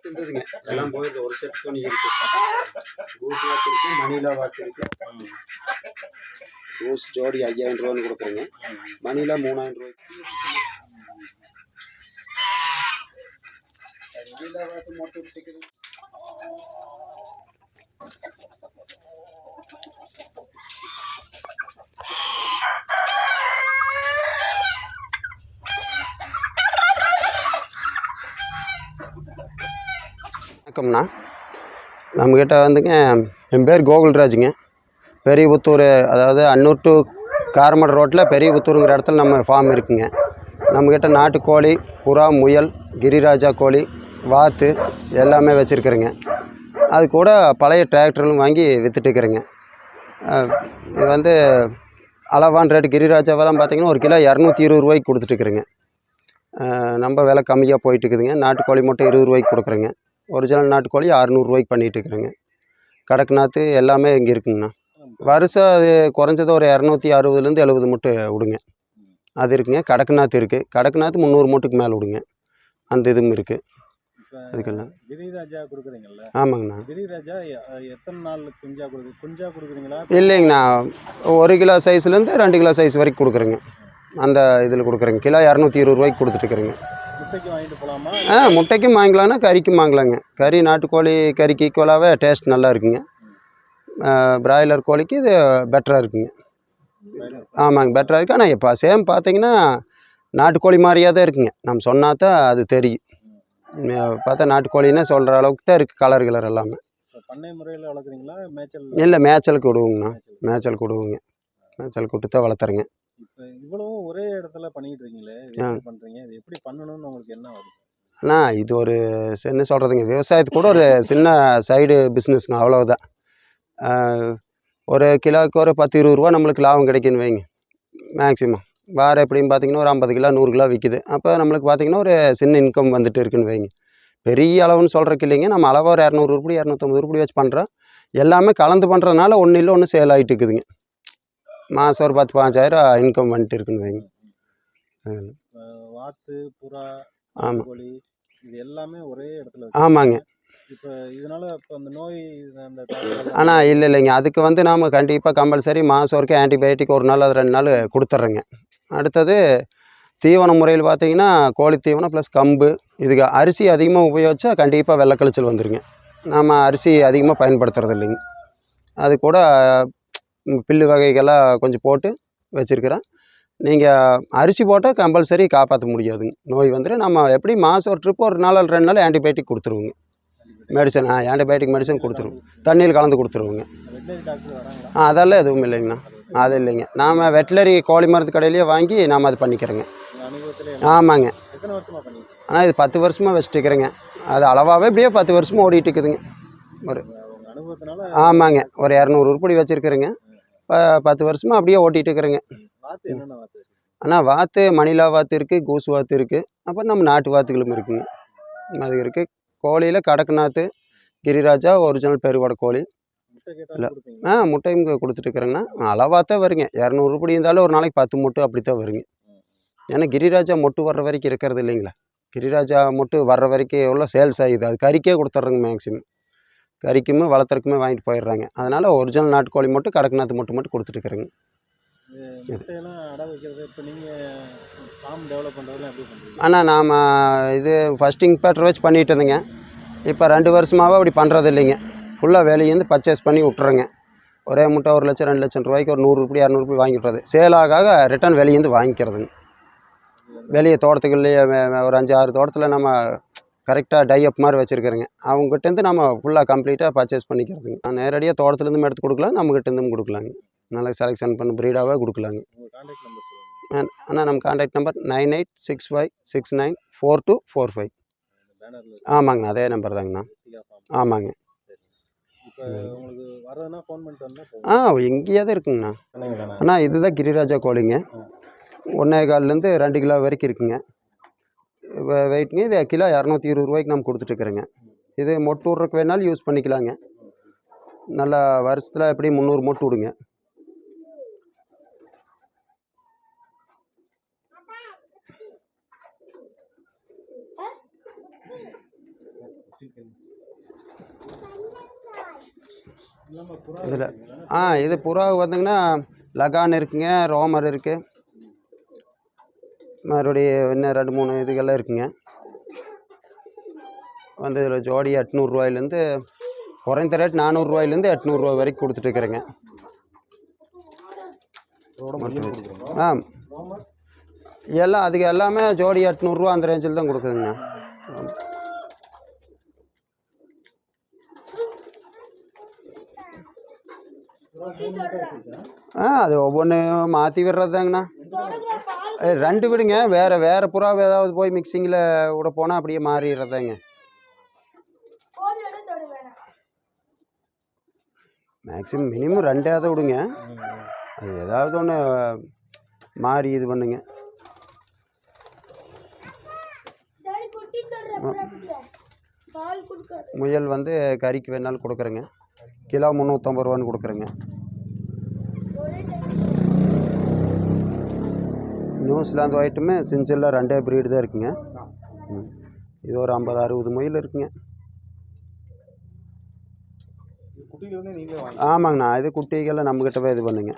இருந்ததுங்க எல்லாம் போயிருது ஒரு செட் துணி இருக்கு. கூஸ் வாட்ச் இருக்கு மணிலா வாட்ச் இருக்கு. கூஸ் ஜோடி ஐயாயிரம் ரூபான்னு கொடுக்குறீங்க. மணிலா மூணாயிரம் ரூபாய்க்கு. மணிலா வாட்ச் மட்டும் வணக்கம்ண்ணா நம்மக்கிட்ட வந்துங்க என் பேர் கோகுல்ராஜுங்க. பெரியபுத்தூர் அதாவது அன்னூர் டு காரமடை ரோட்டில் பெரியபுத்தூருங்கிற இடத்துல நம்ம ஃபார்ம் இருக்குங்க. நம்மக்கிட்ட நாட்டுக்கோழி புறா முயல் கிரிராஜா கோழி வாத்து எல்லாமே வச்சுருக்குறேங்க. அது கூட பழைய டிராக்டர்களும் வாங்கி விற்றுட்டுருக்குறேங்க இது வந்து அளவான் ரேட்டு கிரிராஜாவெல்லாம் பார்த்தீங்கன்னா ஒரு கிலோ இரநூத்தி இருபது ரூபாய்க்கு கொடுத்துட்டுருக்குறேங்க. நம்ம விலை கம்மியாக போயிட்டுருக்குதுங்க. நாட்டுக்கோழி மட்டும் இருபது ரூபாய்க்கு கொடுக்குறேங்க. ஒரிஜினல் நாட்டுக்கோழி அறநூறுரூவாய்க்கு பண்ணிகிட்டு இருக்கிறேங்க கடக்நாத்து எல்லாமே இங்கே இருக்குங்கண்ணா. வருஷம் அது குறைஞ்சது ஒரு இரநூத்தி அறுபதுலேருந்து எழுபது மூட்டை விடுங்க. அது இருக்குங்க. கடக்நாத் இருக்குது கடக்நாத் முந்நூறு மூட்டுக்கு மேலே விடுங்க. அந்த இதுவும் இருக்குது அதுக்கெல்லாம். கிரிராஜா கொடுக்குறீங்கல்ல? ஆமாங்கண்ணா. கிரிராஜா எத்தனை நாள் குஞ்சா கொடுக்கு குஞ்சா கொடுக்குறீங்களா? இல்லைங்கண்ணா. ஒரு கிலோ சைஸ்லேருந்து ரெண்டு கிலோ சைஸ் வரைக்கும் கொடுக்குறேங்க. அந்த இதில் கொடுக்குறேங்க. கிலோ இரநூத்தி இருபது ரூபாய்க்கு கொடுத்துட்டுருக்குறேங்க. ஆ முட்டைக்கும் வாங்கிக்கலாம்னா கறிக்கும் வாங்கலாங்க. கறி நாட்டுக்கோழி கறிக்கு ஈக்குவலாகவே டேஸ்ட் நல்லா இருக்குங்க. பிராய்லர் கோழிக்கு இது பெட்டராக இருக்குங்க. ஆமாங்க பெட்டராக இருக்குது ஆனால் இப்போ சேம் பார்த்தீங்கன்னா நாட்டுக்கோழி மாதிரியே தான் இருக்குங்க. நம்ம சொன்னா தான் அது தெரியும். பார்த்தா நாட்டுக்கோழின்னா சொல்கிற அளவுக்கு தான் இருக்குது கலர் கிலர் எல்லாமே. பண்ணை முறையில் வளர்க்குறீங்களா? மேய்ச்சல் இல்லை மேய்ச்சலுக்கு விடுவோங்கண்ணா. மேய்ச்சல். மேய்ச்சலுக்கு விடுவோங்க. மேய்ச்சல் கொடுத்து தான் வளர்த்துறேங்க. இப்போ இவ்வளவும் ஒரே இடத்துல பண்ணிட்டு இருக்கீங்களே. எப்படி பண்றீங்க? இது எப்படி பண்ணணும்னு உங்களுக்கு என்ன வருது? அண்ணா இது ஒரு என்ன சொல்கிறதுங்க விவசாயத்துக்கு கூட ஒரு சின்ன சைடு பிஸ்னஸ்ங்க அவ்வளவுதான். ஆஹ், ஒரு கிலோவுக்கு ஒரு பத்து இருபது ரூபா நம்மளுக்கு லாபம் கிடைக்குன்னு வைங்க மேக்ஸிமம் வாரம் எப்படின்னு பார்த்தீங்கன்னா ஒரு ஐம்பது கிலோ நூறு கிலோ விற்கிது அப்போ நம்மளுக்கு பார்த்தீங்கன்னா ஒரு சின்ன இன்கம் வந்துட்டு இருக்குன்னு வைங்க. பெரிய அளவுன்னு சொல்கிறக்கு இல்லைங்க நம்ம அளவாக ஒரு இரநூறு உருப்படி இரநூத்தம்பது உருப்படி வச்சு பண்ணுறோம் எல்லாமே கலந்து பண்ணுறதுனால ஒன்றும் இல்லை ஒன்று சேல் ஆகிட்டு இருக்குதுங்க. மாதம் ஒரு பத்து பாஞ்சாயிரம் இன்கம் வந்துட்டு இருக்குன்னு வைங்க. வாத்து புறா ஆமாம் இது எல்லாமே ஒரே இடத்துல ஆமாங்க. இப்போ இதனால இப்போ அந்த நோய் ஆனால் இல்லை இல்லைங்க. அதுக்கு வந்து நாம் கண்டிப்பாக கம்பல்சரி மாதம் வரைக்கும் ஆன்டிபயோட்டிக் ஒரு நாள் அது ரெண்டு நாள் கொடுத்துட்றேங்க அடுத்தது தீவன முறையில் பார்த்தீங்கன்னா கோழி தீவனம் ப்ளஸ் கம்பு. இதுக்கு அரிசி அதிகமாக உபயோகிச்சா கண்டிப்பாக வெள்ளை கழிச்சல் வந்துருங்க. நாம் அரிசி அதிகமாக பயன்படுத்துறது இல்லைங்க. அது கூட பில்லு வகைகள்லாம் கொஞ்சம் போட்டு வச்சுருக்கிறேன். நீங்கள் அரிசி போட்டால் கம்பல்சரி காப்பாற்ற முடியாதுங்க. நோய் வந்துடும் நம்ம எப்படி மாதம் ஒரு ட்ரிப் ஒரு நாள் ரெண்டு நாள் ஆன்டிபயோட்டிக் கொடுத்துருவோங்க. மெடிசன் ஆ ஆன்டிபயோட்டிக் மெடிசன் கொடுத்துருவோம். தண்ணியில் கலந்து கொடுத்துருவோங்க. ஆ அதெல்லாம் எதுவும் இல்லைங்கண்ணா. அது இல்லைங்க. நாம் வெட்டிலரி கோழி மருந்து கடையிலேயே வாங்கி நாம் அது பண்ணிக்கிறோங்க. ஆமாங்க. ஆனால் இது பத்து வருஷமாக வச்சுட்டுக்கிறேங்க அது அளவாகவே இப்படியே பத்து வருஷமாக ஓடிட்டு இருக்குதுங்க ஒரு ஆமாங்க. ஒரு இரநூறு உருப்படி வச்சுருக்குறேங்க. ப பத்து வருஷமாக அப்படியே ஓட்டிகிட்டு இருக்கிறேங்க? ஆனால் வாத்து மணிலா வாத்து இருக்குது கூசு வாத்து இருக்குது அப்புறம் நம்ம நாட்டு வாத்துகளும் இருக்குங்க. அது இருக்குது கோழியில் கடக்நாத்து கிரிராஜா ஒரிஜினல் பெருவடை கோழி. இல்ல. ஆ முட்டையும் கொடுத்துட்டு இருக்கிறேங்கண்ணா அளவாக தான் வருங்க. இரநூறு உருப்படி இருந்தாலும் ஒரு நாளைக்கு பத்து முட்டை அப்படி தான் வருங்க. ஏன்னா கிரிராஜா மொட்டு வர்ற வரைக்கும் இருக்கிறது இல்லைங்களா? கிரிராஜா மொட்டு வர்ற வரைக்கும் எவ்வளோ சேல்ஸ் ஆகுது? அது கறிக்கே கொடுத்துட்றேங்க மேக்ஸிமம் கறிக்குமே வளர்த்துறக்குமே வாங்கிட்டு போயிடுறாங்க. அதனால் ஒரிஜினல் நாட்டுக்கோழி மட்டும் கடக்நாத்து முட்டை மட்டும் கொடுத்துட்டுருக்குறேங்க. ஆனால் நாம் இது ஃபஸ்ட் இன்பேக்டர் வச்சு பண்ணிட்டு இருந்தேங்க. இப்போ ரெண்டு வருஷமாகவே அப்படி பண்ணுறது இல்லைங்க. ஃபுல்லாக வெளியேருந்து பர்ச்சேஸ் பண்ணி விட்டுறேங்க. ஒரே முட்டை ஒரு லட்சம் ரெண்டு லட்சம் ரூபாய்க்கு ஒரு நூறு ரூபாய் இரநூறு ரூபாய் வாங்கி விட்றது சேல் ஆக ஆக ரிட்டர்ன் வெளியேருந்து வாங்கிக்கிறதுங்க. வெளியே தோட்டத்துக்குள்ளேயே ஒரு அஞ்சு ஆறு தோட்டத்தில் நம்ம கரெக்டாக டை அப் மாதிரி வச்சுருக்குறேங்க. அவங்ககிட்டேருந்து நம்ம ஃபுல்லாக கம்ப்ளீட்டாக பர்ச்சேஸ் பண்ணிக்கிறதுங்க. நான் நேரடியாக தோட்டத்துலேருந்து எடுத்து கொடுக்கலாம் நம்மகிட்டேருந்தும் கொடுக்கலாங்க. நல்லா செலெக்ஷன் பண்ணி ப்ரீடாகவே கொடுக்கலாங்க. அண்ணா நம்ம contact number nine eight six five six nine four two four five. ஆமாங்கண்ணா அதே நம்பர் தாங்கண்ணா. ஆமாங்க. ஆ எங்கேயாவது இருக்குங்கண்ணா. அண்ணா இதுதான் கிரிராஜா கோழிங்க. ஒன்றே கால்லேருந்து ரெண்டு கிலோ வரைக்கும் இருக்குங்க. வெயிட்டுங்க இது கிலோ இரநூத்தி இருபது ரூபாய்க்கு நம்ம கொடுத்துட்ருக்குறோங்க இது மொட்டு விட்றக்கு வேணாலும் யூஸ் பண்ணிக்கலாங்க. நல்லா வருஷத்தில் எப்படி முந்நூறு மொட்டு விடுங்க. இதில் ஆ இது புறா வந்துங்கன்னா லகான் இருக்குங்க ரோமர் இருக்குது மறுபடியும் இன்னும் ரெண்டு மூணு இதுகள்லாம் இருக்குங்க. வந்து இதில் ஜோடி எட்நூறுரூவாயிலேருந்து குறைந்த ரேட் நானூறுரூவாயிலேருந்து எட்நூறுரூவா வரைக்கும் கொடுத்துட்ருக்குறேங்க ஆ எல்லாம் அதுக்கு எல்லாமே ஜோடி எட்நூறுரூவா அந்த ரேஞ்சில் தான் கொடுக்குதுங்க. ஆ அது ஒவ்வொன்று மாற்றி விடுறது தாங்கண்ணா ரெண்டு விடுங்க. வேறு வேறு புறாவை ஏதாவது போய் மிக்சிங்கில் விட போனால் அப்படியே மாறிடுறதாங்க. மேக்ஸிமம் மினிமம் ரெண்டாவது விடுங்க. அது ஏதாவது ஒன்று மாறி இது பண்ணுங்க. முயல் வந்து கறிக்கு வேணாலும் கொடுக்குறேங்க. கிலோ முந்நூற்றம்பது ரூபான்னு கொடுக்குறேங்க. நியூசிலாந்து ஒயிட்டுமே சிஞ்சில் ரெண்டே ப்ரீடு தான் இருக்குங்க. இது ஒரு ஐம்பது அறுபது முயல் இருக்குங்க. ஆமாங்கண்ணா இது குட்டிகளை நம்மக்கிட்டவே இது பண்ணுங்க.